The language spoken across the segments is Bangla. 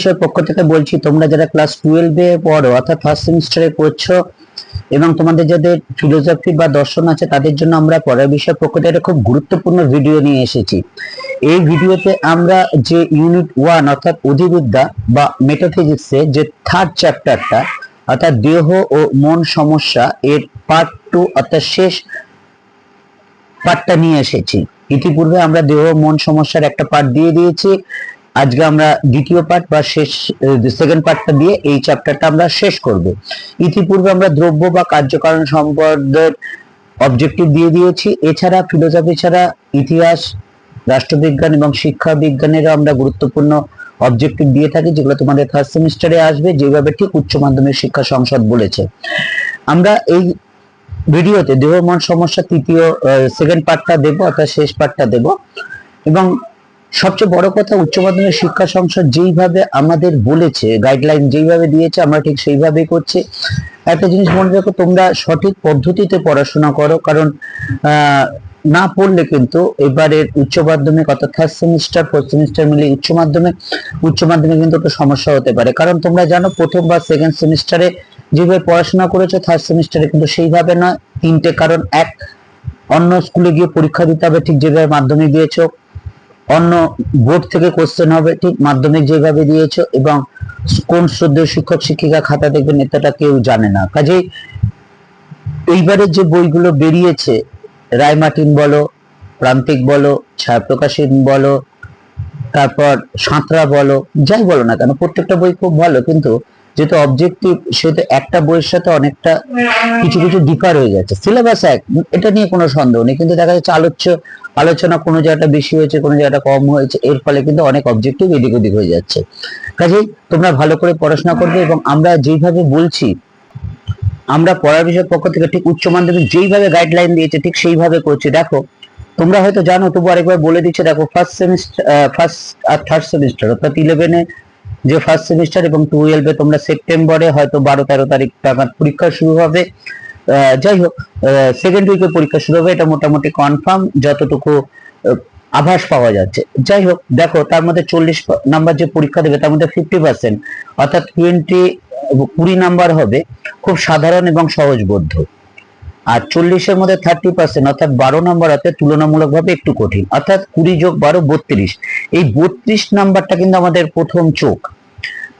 বিষয়ের পক্ষ থেকে বলছি, তোমরা যারা ক্লাস টুয়েলভে পড়ো, অর্থাৎ ফার্স্ট সেমিস্টারে পড়ছো, এবং তোমাদের যাদের ফিলোসফি বা দর্শন আছে, তাদের জন্য আমরা পড়ার বিষয়ের পক্ষ থেকে একটা খুব গুরুত্বপূর্ণ ভিডিও নিয়ে এসেছি। এই ভিডিওতে আমরা যে ইউনিট ওয়ান অর্থাৎ অধিবিদ্যা বা মেটাফিজিক্সের যে থার্ড চ্যাপ্টারটা অর্থাৎ দেহ ও মন সমস্যা এর পার্ট টু অর্থাৎ শেষ পার্টটা নিয়ে এসেছি। ইতিপূর্বে আমরা দেহ মন সমস্যার একটা পার্ট দিয়ে দিয়েছি। আজকে আমরা দ্বিতীয় পার্ট বা শেষ সেকেন্ড পার্টটা দিয়ে এই চ্যাপ্টারটা আমরা শেষ করব। ইতিপূর্বে আমরা দ্রব্য বা কার্যকারণ সম্পদের অবজেক্টিভ দিয়ে দিয়েছি। এছাড়া ফিলোসফি ছাড়া ইতিহাস, রাষ্ট্রবিজ্ঞান এবং শিক্ষা বিজ্ঞানেরও আমরা গুরুত্বপূর্ণ অবজেক্টিভ দিয়ে থাকি, যেগুলো তোমাদের থার্ড সেমিস্টারে আসবে, যেভাবে ঠিক উচ্চ মাধ্যমিক শিক্ষা সংসদ বলেছে। আমরা এই ভিডিওতে দেহ, মন, সমস্যা, তৃতীয় সেকেন্ড পার্টটা দেবো, অর্থাৎ শেষ পার্টটা দেব। এবং সবচেয়ে বড় কথা উচ্চ মাধ্যমিক শিক্ষা সংসদ যেইভাবে আমাদের বলেছে গাইডলাইন যেইভাবে দিয়েছে, আমরা ঠিক সেইভাবেই করছি। একটা জিনিস মনে রাখো, তোমরা সঠিক পদ্ধতিতে পড়াশোনা করো, কারণ না পড়লে কিন্তু এবারের উচ্চ মাধ্যমিক অর্থাৎ থার্ড সেমিস্টার ফোর্থ সেমিস্টার মিলে উচ্চ মাধ্যমিক উচ্চ মাধ্যমিক কিন্তু একটু সমস্যা হতে পারে। কারণ তোমরা জানো, প্রথম বা সেকেন্ড সেমিস্টারে যেভাবে পড়াশোনা করেছ থার্ড সেমিস্টারে কিন্তু সেইভাবে নয়। তিনটে কারণ, এক, অন্য স্কুলে গিয়ে পরীক্ষা দিতে হবে ঠিক যেভাবে মাধ্যমিক দিয়েছ। অন্য বোর্ড থেকে কোশ্চেন হবে, ঠিক মাধ্যমিক যেভাবে দিয়েছ এবং কোন শ্রদ্ধেয় শিক্ষক, শিক্ষিকা খাতা দেখবেন এটাটা কেউ জানে না। কাজেই এইবারে যে বইগুলো বেরিয়েছে রায়মার্টিন বলো, প্রান্তিক বলো, ছায়াপ্রকাশিন বলো, তারপর সাঁতরা বলো, যাই বলো না কেন, প্রত্যেকটা বই খুব ভালো, কিন্তু যেহেতু অবজেক্টিভ সেহেতু একটা বইয়ের সাথে অনেকটা কিছু কিছু ডিফার হয়ে যাচ্ছে। সিলেবাস এক, এটা নিয়ে কোনো সন্দেহ নেই, কিন্তু দেখা যাচ্ছে আলোচ্য, আলোচনা কোনো জায়গাটা বেশি হয়েছে, কোনো জায়গাটা কম হয়েছে, এর ফলে কিন্তু অনেক অবজেক্টিভ এদিক ওদিক হয়ে যাচ্ছে। কাজেই তোমরা ভালো করে পড়াশোনা করবে এবং আমরা যেইভাবে বলছি, আমরা পড়ার বিষয়ের পক্ষ থেকে ঠিক উচ্চ মাধ্যমিক যেইভাবে গাইডলাইন দিয়েছে, ঠিক সেইভাবে করছি। দেখো, তোমরা হয়তো জানো, তবু আরেকবার বলে দিচ্ছে, দেখো ফার্স্ট সেমিস্টার ফার্স্ট আর থার্ড সেমিস্টার অর্থাৎ ইলেভেনে যে ফার্স্ট সেমিস্টার এবং টুয়েলভে তোমরা সেপ্টেম্বরে হয়তো বারো, তেরো তারিখ নাগাদ পরীক্ষা শুরু হবে। যাই হোক সেকেন্ড উইকে পরীক্ষা শুরু হবে, এটা মোটামুটি কনফার্ম যতটুকু আভাস পাওয়া যাচ্ছে। যাই হোক, দেখো, তার মধ্যে চল্লিশ নাম্বার যে পরীক্ষা দেবে, তার মধ্যে ফিফটি পার্সেন্ট অর্থাৎ টোয়েন্টি কুড়ি নাম্বার হবে, খুব সাধারণ এবং সহজবোধ্য। আর চল্লিশের মধ্যে থার্টি পার্সেন্ট অর্থাৎ বারো নাম্বার অর্থাৎ তুলনামূলকভাবে একটু কঠিন, অর্থাৎ কুড়ি যোগ বারো বত্রিশ। এই বত্রিশ নাম্বারটা কিন্তু আমাদের প্রথম চোখ।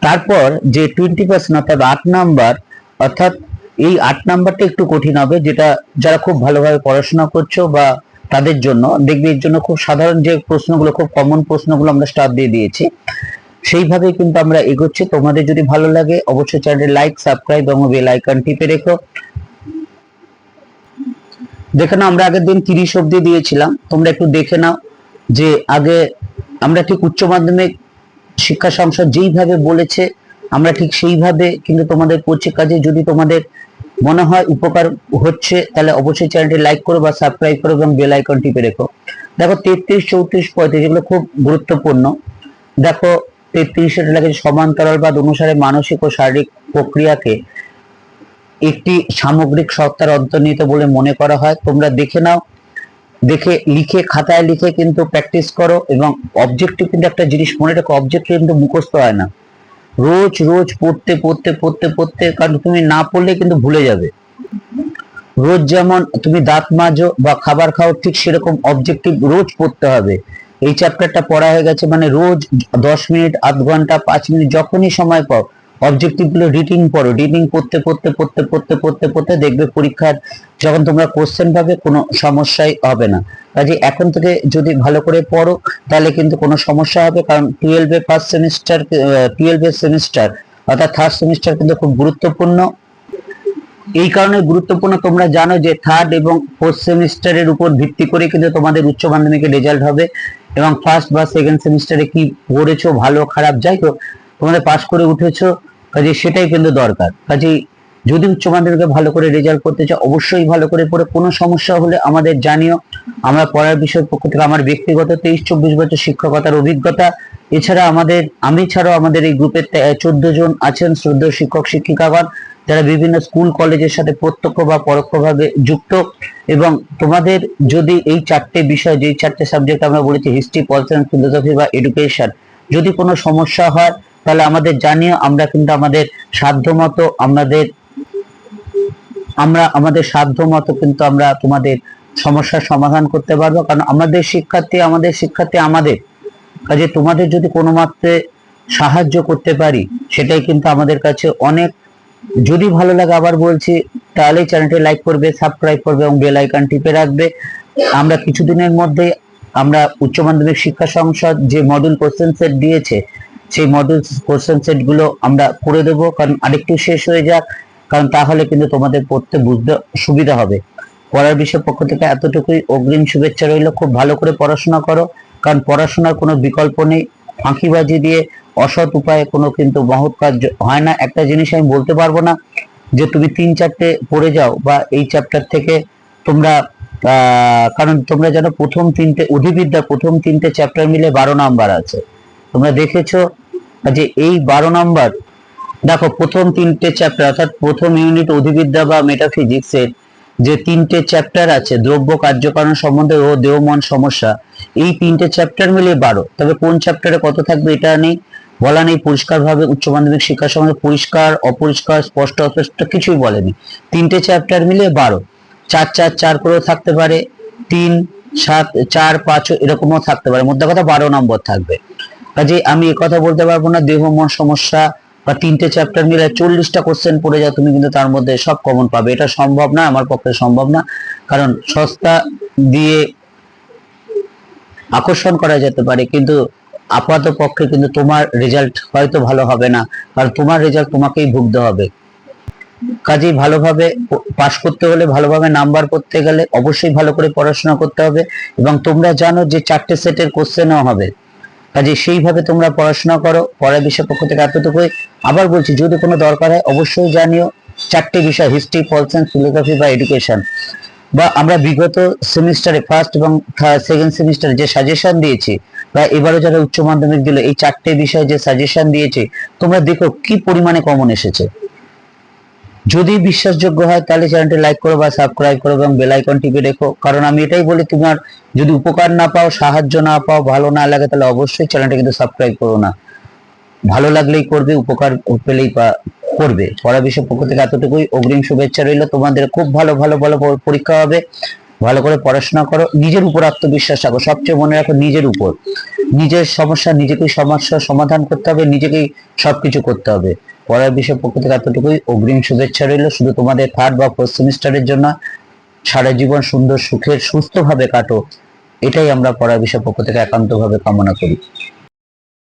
তারপর যে টোয়েন্টি পার্সেন্ট অর্থাৎ আট নাম্বার, অর্থাৎ এই আট নাম্বারটা একটু কঠিন হবে, যেটা যারা খুব ভালোভাবে পড়াশোনা করছ বা তাদের জন্য, দেখবে এর জন্য খুব সাধারণ যে প্রশ্নগুলো, খুব কমন প্রশ্নগুলো আমরা স্টার দিয়ে দিয়েছি। সেইভাবেই কিন্তু আমরা এগোচ্ছি। তোমাদের যদি ভালো লাগে, অবশ্যই চ্যানেলে লাইক সাবস্ক্রাইব এবং বেল আইকন টিপে রেখো। দেখে নাও, আমরা আগের দিন তিরিশ অব্দি দিয়েছিলাম। তোমরা একটু দেখে নাও যে আগে আমরা ঠিক উচ্চ মাধ্যমিক শিক্ষা সংসদ যেইভাবে বলেছে, আমরা ঠিক সেইভাবে কিন্তু তোমাদের করছি। কাজে যদি তোমাদের মনে হয় উপকার হচ্ছে, তাহলে অবশ্যই চ্যানেলটি লাইক করো বা সাবস্ক্রাইব করো এবং বেল আইকন টিপে রেখো। দেখো, তেত্রিশ, চৌত্রিশ, পঁয়ত্রিশ এগুলো খুব গুরুত্বপূর্ণ। দেখো, তেত্রিশ লাগে সমান্তরালবাদ অনুসারে মানসিক ও শারীরিক প্রক্রিয়াকে একটি সামগ্রিক সত্তার অন্তর্নিহিত বলে মনে করা হয়। তোমরা দেখে নাও, দেখে, লিখে, খাতায় লিখে কিন্তু প্র্যাকটিস করো এবং অবজেক্টিভ কিন্তু একটা জিনিস মনে রাখো অবজেক্টিভ কিন্তু মুখস্থ হয় না। রোজ রোজ পড়তে পড়তে পড়তে পড়তে কারণ তুমি না পড়লে কিন্তু ভুলে যাবে। রোজ যেমন তুমি দাঁত মাজো বা খাবার খাও, ঠিক সেরকম অবজেক্টিভ রোজ পড়তে হবে। এই চ্যাপ্টারটা পড়া হয়ে গেছে মানে রোজ দশ মিনিট, আধ ঘণ্টা, পাঁচ মিনিট, যখনই সময় পাও অবজেক্টিভগুলো রিডিং পড়ো। রিডিং পড়তে পড়তে পড়তে পড়তে পড়তে পড়তে দেখবে পরীক্ষার যখন তোমরা কোশ্চেন পাবে কোনো সমস্যাই হবে না। কাজে এখন থেকে যদি ভালো করে পড়ো, তাহলে কিন্তু কোনো সমস্যা হবে কারণ টুয়েলভে ফার্স্ট সেমিস্টার টুয়েলভের সেমিস্টার অর্থাৎ থার্ড সেমিস্টার কিন্তু খুব গুরুত্বপূর্ণ। এই কারণে গুরুত্বপূর্ণ তোমরা জানো যে থার্ড এবং ফোর্থ সেমিস্টারের উপর ভিত্তি করে কিন্তু তোমাদের উচ্চ মাধ্যমিকের রেজাল্ট হবে এবং ফার্স্ট বা সেকেন্ড সেমিস্টারে কি পড়েছো, ভালো, খারাপ, যাই হোক তোমাদের পাশ করে উঠেছো। কাজে সেটাই কিন্তু দরকার। কাজেই যদি উচ্চ মাধ্যমিকে ভালো করে রেজাল্ট করতে চাও, অবশ্যই ভালো করে পড়ে, কোনো সমস্যা হলে আমাদের জানিও। আমরা পড়ার বিষয়ের পক্ষ থেকে, আমার ব্যক্তিগত তেইশ চব্বিশ বছর শিক্ষকতার অভিজ্ঞতা। এছাড়া আমাদের, আমি ছাড়াও আমাদের এই গ্রুপের চোদ্দ জন আছেন শ্রদ্ধ শিক্ষক, শিক্ষিকাগণ, যারা বিভিন্ন স্কুল কলেজের সাথে প্রত্যক্ষ বা পরোক্ষভাবে যুক্ত। এবং তোমাদের যদি এই চারটে বিষয় যে চারটে সাবজেক্ট আমরা বলেছি হিস্ট্রি পলিটিক্যাল ফিলোসফি বা এডুকেশন যদি কোনো সমস্যা হয় তাহলে আমাদের জানিও, আমরা কিন্তু আমাদের সাধ্য মতো আমাদের, আমরা আমাদের সাধ্য মতো কিন্তু আমরা তোমাদের সমস্যার সমাধান করতে পারব। কারণ আমাদের শিক্ষার্থী আমাদের শিক্ষার্থী আমাদের। কাজে তোমাদের যদি কোনো মাত্রে সাহায্য করতে পারি, সেটাই কিন্তু আমাদের কাছে অনেক, যদি ভালো লাগে আবার বলছি তাহলে চ্যানেলটি লাইক করবে, সাবস্ক্রাইব করবে এবং বেল আইকন টিপে রাখবে। আমরা কিছুদিনের মধ্যে আমরা উচ্চ মাধ্যমিক শিক্ষা সংসদ যে মডেল কোশ্চেন সেট দিয়েছে সেই মডেল কোশ্চেন সেটগুলো আমরা করে দেবো। কারণ আরেকটু শেষ হয়ে যাক, কারণ তাহলে কিন্তু তোমাদের পড়তে বুঝতে সুবিধা হবে। পড়ার বিষয় পক্ষ থেকে এতটুকুই। অগ্রিম শুভেচ্ছা রইল। খুব ভালো করে পড়াশোনা করো, কারণ পড়াশোনার কোনো বিকল্প নেই। ফাঁকিবাজি দিয়ে অসৎ উপায়ে কোনো কিন্তু মহৎ কাজ হয় না। একটা জিনিস আমি বলতে পারব না, যে তুমি তিন চারটে পড়ে যাও বা এই চ্যাপ্টার থেকে তোমরা কারণ তোমরা জানো প্রথম তিনটে, অধিবিদ্যা প্রথম তিনটে চ্যাপ্টার মিলে বারো নাম্বার আছে। তোমরা দেখেছ যে এই বারো নাম্বার, দেখো প্রথম তিনটে চ্যাপ্টার অর্থাৎ প্রথম ইউনিট অধিবিদ্যা বা মেটাফিজিক্স এর যে তিনটে চ্যাপ্টার আছে, দ্রব্য, কার্যকারণ সম্বন্ধে ও দেহমন সমস্যা, এই তিনটে চ্যাপ্টার মিলে বারো। তবে কোন চ্যাপ্টারে কত থাকবে এটা নেই, বলা নেই পরিষ্কার ভাবে উচ্চ মাধ্যমিক শিক্ষা সম্বন্ধে পরিষ্কার, অপরিষ্কার, স্পষ্ট, অস্পষ্ট কিছুই বলেনি। তিনটে চ্যাপ্টার মিলে বারো। চার চার চার করেও থাকতে পারে। তিন, সাত, চার পাঁচ এরকমও থাকতে পারে। মধ্যে কথা বারো নম্বর থাকবে। কাজে আমি কথা বলতে পারব না, দেহ, মন সমস্যা বা তিনটে চ্যাপ্টার মিলে চল্লিশটা কোশ্চেন পড়ে যাও, তুমি কিন্তু তার মধ্যে সব কমন পাবে। এটা সম্ভব না, আমার পক্ষে সম্ভব না। কারণ সস্তা দিয়ে আকর্ষণ করা যেতে পারে, কিন্তু আপাত পক্ষে কিন্তু তোমার রেজাল্ট হয়তো ভালো হবে না, কারণ তোমার রেজাল্ট তোমাকেই ভুগতে হবে। কাজেই ভালোভাবে পাশ করতে হলে, ভালোভাবে নাম্বার করতে গেলে অবশ্যই ভালো করে পড়াশোনা করতে হবে এবং তোমরা জানো যে চারটে সেটের কোশ্চেনও হবে। কাজে সেইভাবে তোমরা পড়াশোনা করো, পড়ার বিষয় পক্ষ থেকে এতটুকুই আবার বলছি, যদি কোনো দরকার হয় অবশ্যই জানিও। চারটে বিষয় হিস্ট্রি পল সায়েন্স ফিলোসফি বা এডুকেশন বা আমরা বিগত সেমিস্টারে ফার্স্ট এবং সেকেন্ড সেমিস্টারে যে সাজেশন দিয়েছি, বা এবারে যারা উচ্চ মাধ্যমিক দিল, এই চারটে বিষয়ে যে সাজেশন দিয়েছে, তোমরা দেখো কি পরিমাণে কমন এসেছে। যদি বিশ্বাসযোগ্য হয়, তাহলে চ্যানেলটি লাইক করো বা সাবস্ক্রাইব করো এবং বেল আইকন টিপে রেখো। কারণ আমি এটাই বলি তোমার যদি উপকার না পাও, সাহায্য না পাও, ভালো না লাগে, তাহলে অবশ্যই চ্যানেলটা কিন্তু সাবস্ক্রাইব করো না। ভালো লাগলেই করবে, উপকার পেলেই করবে। পড়া বিষয় পক্ষ থেকে এতটুকুই। অগ্রিম শুভেচ্ছা রইল। তোমাদের খুব ভালো ভালো ভালো পরীক্ষা হবে। ভালো করে পড়াশোনা করো। নিজের উপর আত্মবিশ্বাস রাখো। সবচেয়ে মনে রাখো নিজের উপর। নিজের সমস্যা নিজেকেই সমস্যার সমাধান করতে হবে, নিজেকেই সবকিছু করতে হবে। পড়ার বিষয় পক্ষ থেকে এতটুকুই। অগ্রিম শুভেচ্ছা রইল। শুধু তোমাদের থার্ড বা ফোর্থ সেমিস্টারের জন্য। সারা জীবন সুন্দর, সুখের, সুস্থভাবে কাটো। এটাই আমরা পড়ার বিষয় পক্ষ থেকে একান্তভাবে কামনা করি।